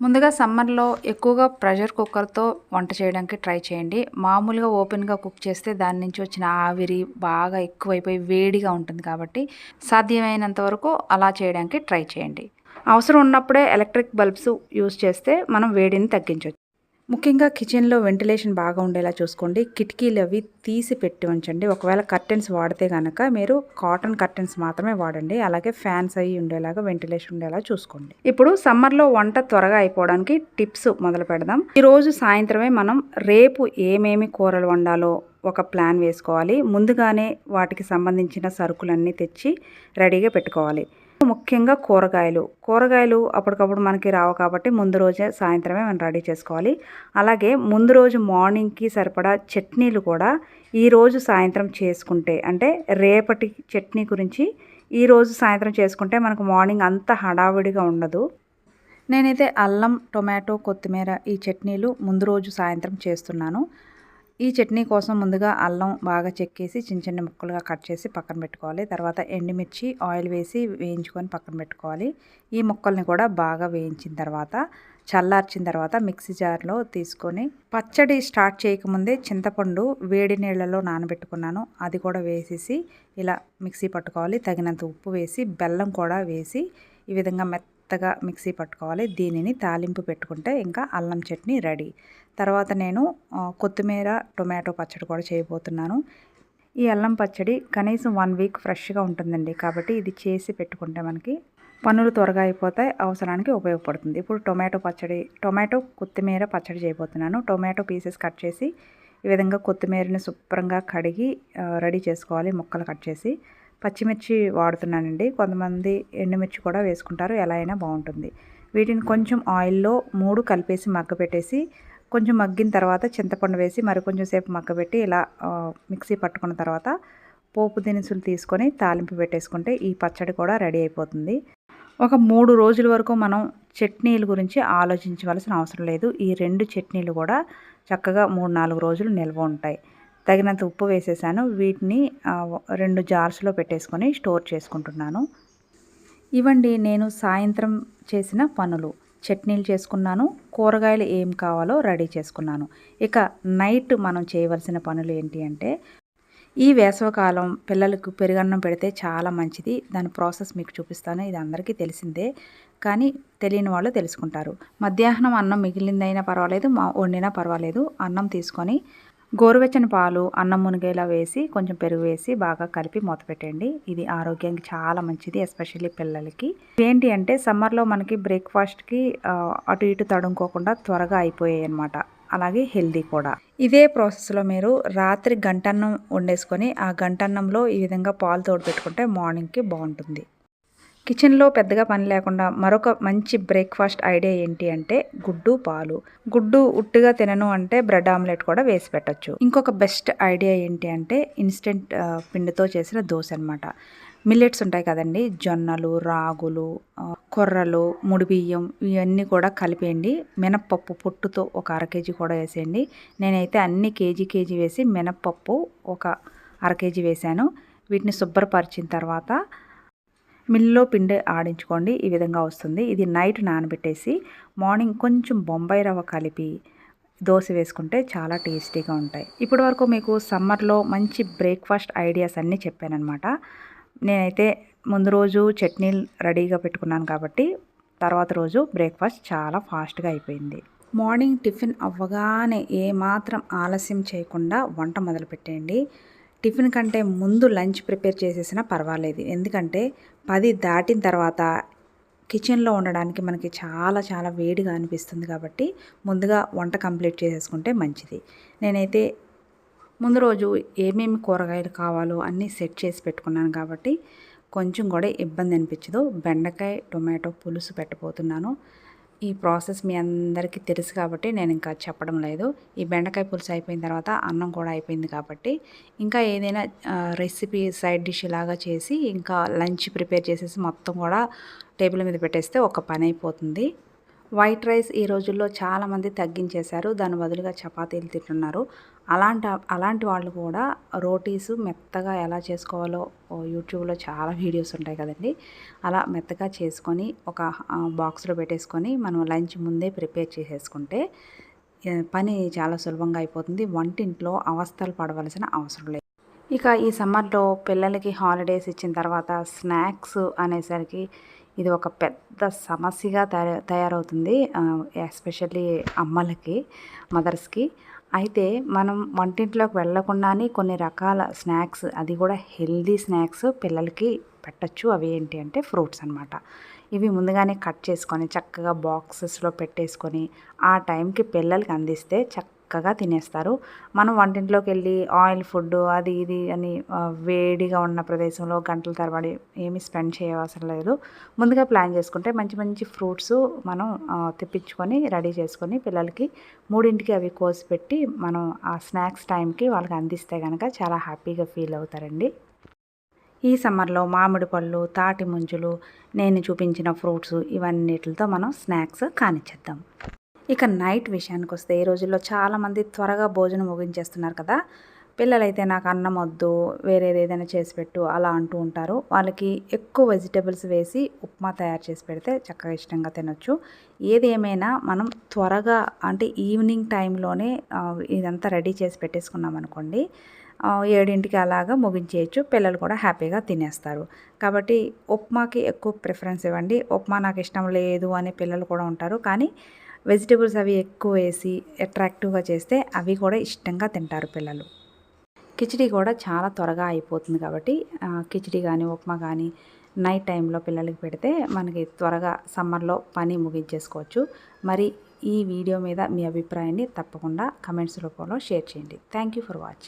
ముందుగా సమ్మర్లో ఎక్కువగా ప్రెషర్ కుక్కర్తో వంట చేయడానికి ట్రై చేయండి. మామూలుగా ఓపెన్గా కుక్ చేస్తే దాని నుంచి వచ్చిన ఆవిరి బాగా ఎక్కువైపోయి వేడిగా ఉంటుంది కాబట్టి సాధ్యమైనంత వరకు అలా చేయడానికి ట్రై చేయండి. అవసరం ఉన్నప్పుడే ఎలక్ట్రిక్ బల్బ్స్ యూస్ చేస్తే మనం వేడిని తగ్గించవచ్చు ముఖ్యంగా కిచెన్లో వెంటిలేషన్ బాగా ఉండేలా చూసుకోండి. కిటికీలు అవి తీసి పెట్టి ఉంచండి. ఒకవేళ కర్టెన్స్ వాడితే కనుక మీరు కాటన్ కర్టెన్స్ మాత్రమే వాడండి. అలాగే ఫ్యాన్స్ అవి ఉండేలాగా వెంటిలేషన్ ఉండేలా చూసుకోండి. ఇప్పుడు సమ్మర్లో వంట త్వరగా అయిపోవడానికి టిప్స్ మొదలు పెడదాం. ఈరోజు సాయంత్రమే మనం రేపు ఏమేమి కూరలు వండాలో ఒక ప్లాన్ వేసుకోవాలి. ముందుగానే వాటికి సంబంధించిన సరుకులన్నీ తెచ్చి రెడీగా పెట్టుకోవాలి. ముఖ్యంగా కూరగాయలు. కూరగాయలు అప్పటికప్పుడు మనకి రావు కాబట్టి ముందు రోజే సాయంత్రమే మనం రెడీ చేసుకోవాలి. అలాగే ముందు రోజు మార్నింగ్కి సరిపడా చట్నీలు కూడా ఈరోజు సాయంత్రం చేసుకుంటే అంటే రేపటి చట్నీ గురించి ఈరోజు సాయంత్రం చేసుకుంటే మనకు మార్నింగ్ అంత హడావిడిగా ఉండదు. నేనైతే అల్లం టొమాటో కొత్తిమీర ఈ చట్నీలు ముందు రోజు సాయంత్రం చేస్తున్నాను. ఈ చట్నీ కోసం ముందుగా అల్లం బాగా చెక్కేసి చిన్న చిన్న ముక్కలుగా కట్ చేసి పక్కన పెట్టుకోవాలి. తర్వాత ఎండుమిర్చి ఆయిల్ వేసి వేయించుకొని పక్కన పెట్టుకోవాలి. ఈ ముక్కల్ని కూడా బాగా వేయించిన తర్వాత చల్లార్చిన తర్వాత మిక్సీ జార్లో తీసుకొని పచ్చడి స్టార్ట్ చేయకముందే చింతపండు వేడి నీళ్ళలో నానబెట్టుకున్నాను. అది కూడా వేసేసి ఇలా మిక్సీ పట్టుకోవాలి. తగినంత ఉప్పు వేసి బెల్లం కూడా వేసి ఈ విధంగా మెత్తగా మిక్సీ పట్టుకోవాలి. దీనిని తాలింపు పెట్టుకుంటే ఇంకా అల్లం చట్నీ రెడీ. తర్వాత నేను కొత్తిమీర టొమాటో పచ్చడి కూడా చేయబోతున్నాను. ఈ అల్లం పచ్చడి కనీసం వన్ వీక్ ఫ్రెష్గా ఉంటుందండి. కాబట్టి ఇది చేసి పెట్టుకుంటే మనకి పనులు త్వరగా అయిపోతాయి. అవసరానికి ఉపయోగపడుతుంది. ఇప్పుడు టొమాటో పచ్చడి టొమాటో కొత్తిమీర పచ్చడి చేయబోతున్నాను. టొమాటో పీసెస్ కట్ చేసి ఈ విధంగా కొత్తిమీరని శుభ్రంగా కడిగి రెడీ చేసుకోవాలి. ముక్కలు కట్ చేసి. పచ్చిమిర్చి వాడుతున్నానండి. కొంతమంది ఎండుమిర్చి కూడా వేసుకుంటారు. ఎలా అయినా బాగుంటుంది. వీటిని కొంచెం ఆయిల్లో మూడు కలిపేసి మగ్గపెట్టేసి కొంచెం మగ్గిన తర్వాత చింతపండు వేసి మరి కొంచెం సేపు మగ్గబెట్టి ఇలా మిక్సీ పట్టుకున్న తర్వాత పోపు దినుసులు తీసుకొని తాలింపు పెట్టేసుకుంటే ఈ పచ్చడి కూడా రెడీ అయిపోతుంది. ఒక మూడు రోజుల వరకు మనం చట్నీల గురించి ఆలోచించవలసిన అవసరం లేదు. ఈ రెండు చట్నీలు కూడా చక్కగా మూడు నాలుగు రోజులు నిల్వ ఉంటాయి. తగినంత ఉప్పు వేసేసాను. వీటిని రెండు జార్స్లో పెట్టేసుకొని స్టోర్ చేసుకుంటున్నాను. ఇవండి నేను సాయంత్రం చేసిన పనులు. చట్నీలు చేసుకున్నాను. కూరగాయలు ఏం కావాలో రెడీ చేసుకున్నాను. ఇక నైట్ మనం చేయవలసిన పనులు ఏంటి అంటే ఈ వేసవకాలం పిల్లలకు పెరుగన్నం పెడితే చాలా మంచిది. దాని ప్రాసెస్ మీకు చూపిస్తాను. ఇది అందరికీ తెలిసిందే. కానీ తెలియని వాళ్ళు తెలుసుకుంటారు. మధ్యాహ్నం అన్నం మిగిలిందైనా పర్వాలేదు మా వండినా పర్వాలేదు. అన్నం తీసుకొని గోరువెచ్చని పాలు అన్నం మునిగేలా వేసి కొంచెం పెరుగు వేసి బాగా కలిపి మూత పెట్టండి. ఇది ఆరోగ్యానికి చాలా మంచిది ఎస్పెషల్లీ పిల్లలకి. ఏంటి అంటే సమ్మర్లో మనకి బ్రేక్ఫాస్ట్కి అటు ఇటు తడుముకోకుండా త్వరగా అయిపోయాయి అనమాట అలాగే హెల్దీ కూడా. ఇదే ప్రాసెస్లో మీరు రాత్రి గంటన్నం వండేసుకొని ఆ గంటన్నంలో ఈ విధంగా పాలు తోడు పెట్టుకుంటే మార్నింగ్కి బాగుంటుంది. కిచెన్లో పెద్దగా పని లేకుండా మరొక మంచి బ్రేక్ఫాస్ట్ ఐడియా ఏంటి అంటే గుడ్డు పాలు. గుడ్డు ఉట్టుగా తినను అంటే బ్రెడ్ ఆమ్లెట్ కూడా వేసి పెట్టచ్చు. ఇంకొక బెస్ట్ ఐడియా ఏంటి అంటే ఇన్స్టెంట్ పిండితో చేసిన దోశ అనమాట మిల్లెట్స్ ఉంటాయి కదండి జొన్నలు రాగులు కొర్రలు ముడిబియ్యం ఇవన్నీ కూడా కలిపేయండి. మినప్పప్పు పొట్టుతో ఒక అర కేజీ కూడా వేసేయండి. నేనైతే అన్ని కేజీ కేజీ వేసి మినప్పప్పు ఒక అర కేజీ వేసాను. వీటిని శుభ్రపరిచిన తర్వాత మిల్లో పిండి ఆడించుకోండి ఈ విధంగా వస్తుంది. ఇది నైట్ నానబెట్టేసి మార్నింగ్ కొంచెం బొంబాయి రవ్వ కలిపి దోశ వేసుకుంటే చాలా టేస్టీగా ఉంటాయి. ఇప్పటి వరకు మీకు సమ్మర్లో మంచి బ్రేక్ఫాస్ట్ ఐడియాస్ అన్నీ చెప్పానమాట నేనైతే ముందు రోజు చట్నీలు రెడీగా పెట్టుకున్నాను కాబట్టి తర్వాత రోజు బ్రేక్ఫాస్ట్ చాలా ఫాస్ట్గా అయిపోయింది. మార్నింగ్ టిఫిన్ అవ్వగానే ఏమాత్రం ఆలస్యం చేయకుండా వంట మొదలుపెట్టేయండి. టిఫిన్ కంటే ముందు లంచ్ ప్రిపేర్ చేసేసినా పర్వాలేదు. ఎందుకంటే పది దాటిన తర్వాత కిచెన్లో ఉండడానికి మనకి చాలా చాలా వేడిగా అనిపిస్తుంది కాబట్టి ముందుగా వంట కంప్లీట్ చేసేసుకుంటే మంచిది. నేనైతే ముందు రోజు ఏమేమి కూరగాయలు కావాలో అన్నీ సెట్ చేసి పెట్టుకున్నాను కాబట్టి కొంచెం కూడా ఇబ్బంది అనిపించదు. బెండకాయ టొమాటో పులుసు పెట్టబోతున్నాను. ఈ ప్రాసెస్ మీ అందరికీ తెలుసు కాబట్టి నేను ఇంకా చెప్పడం లేదు. ఈ బెండకాయ పులుసు అయిపోయిన తర్వాత అన్నం కూడా అయిపోయింది కాబట్టి ఇంకా ఏదైనా రెసిపీ సైడ్ డిష్ లాగా చేసి ఇంకా లంచ్ ప్రిపేర్ చేసేసి మొత్తం కూడా టేబుల్ మీద పెట్టేస్తే ఒక పని అయిపోతుంది. వైట్ రైస్ ఈ రోజుల్లో చాలామంది తగ్గించేశారు. దాని బదులుగా చపాతీలు తింటున్నారు. అలాంటి అలాంటి వాళ్ళు కూడా రోటీస్ మెత్తగా ఎలా చేసుకోవాలో యూట్యూబ్లో చాలా వీడియోస్ ఉంటాయి కదండి. అలా మెత్తగా చేసుకొని ఒక బాక్స్లో పెట్టేసుకొని మనం లంచ్ ముందే ప్రిపేర్ చేసేసుకుంటే పని చాలా సులభంగా అయిపోతుంది. వంటింట్లో అవస్థలు పడవలసిన అవసరం లేదు. ఇక ఈ సమ్మర్లో పిల్లలకి హాలిడేస్ ఇచ్చిన తర్వాత స్నాక్స్ అనేసరికి ఇది ఒక పెద్ద సమస్యగా తయారవుతుంది ఎస్పెషల్లీ అమ్మలకి మదర్స్కి. అయితే మనం వంటింట్లోకి వెళ్ళకుండానే కొన్ని రకాల స్నాక్స్ అది కూడా హెల్దీ స్నాక్స్ పిల్లలకి పెట్టచ్చు. అవి ఏంటి అంటే ఫ్రూట్స్ అనమాట ఇవి ముందుగానే కట్ చేసుకొని చక్కగా బాక్సెస్లో పెట్టేసుకొని ఆ టైంకి పిల్లలకి అందిస్తే చక్క చక్కగా తినేస్తారు. మనం వంటింట్లోకి వెళ్ళి ఆయిల్ ఫుడ్ అది ఇది అని వేడిగా ఉన్న ప్రదేశంలో గంటల తరబడి ఏమీ స్పెండ్ చేయవసరం లేదు. ముందుగా ప్లాన్ చేసుకుంటే మంచి మంచి ఫ్రూట్స్ మనం తెప్పించుకొని రెడీ చేసుకొని పిల్లలకి మూడింటికి అవి కోసి పెట్టి మనం ఆ స్నాక్స్ టైంకి వాళ్ళకి అందిస్తే కనుక చాలా హ్యాపీగా ఫీల్ అవుతారండి. ఈ సమ్మర్లో మామిడి పళ్ళు తాటి ముంజులు నేను చూపించిన ఫ్రూట్స్ ఇవన్నిటితో మనం స్నాక్స్ కానిచ్చేద్దాం. ఇక నైట్ విషయానికి వస్తే ఈ రోజుల్లో చాలామంది త్వరగా భోజనం ముగించేస్తున్నారు కదా. పిల్లలైతే నాకు అన్నం వద్దు వేరేది ఏదైనా చేసి పెట్టు అలా అంటూ ఉంటారు. వాళ్ళకి ఎక్కువ వెజిటేబుల్స్ వేసి ఉప్మా తయారు చేసి పెడితే చక్కగా ఇష్టంగా తినొచ్చు. ఏది ఏమైనా మనం త్వరగా అంటే ఈవినింగ్ టైంలోనే ఇదంతా రెడీ చేసి పెట్టేసుకున్నాం అనుకోండి ఏడింటికి అలాగా ముగించేయచ్చు. పిల్లలు కూడా హ్యాపీగా తినేస్తారు. కాబట్టి ఉప్మాకి ఎక్కువ ప్రిఫరెన్స్ ఇవ్వండి. ఉప్మా నాకు ఇష్టం లేదు అని పిల్లలు కూడా ఉంటారు. కానీ వెజిటేబుల్స్ అవి ఎక్కువ వేసి అట్రాక్టివ్గా చేస్తే అవి కూడా ఇష్టంగా తింటారు పిల్లలు. కిచిడి కూడా చాలా త్వరగా అయిపోతుంది కాబట్టి కిచిడి కానీ ఉప్మా కానీ నైట్ టైంలో పిల్లలకి పెడితే మనకి త్వరగా సమ్మర్లో పని ముగించేసుకోవచ్చు. మరి ఈ వీడియో మీద మీ అభిప్రాయాన్ని తప్పకుండా కమెంట్స్ రూపంలో షేర్ చేయండి. Thank you for watching.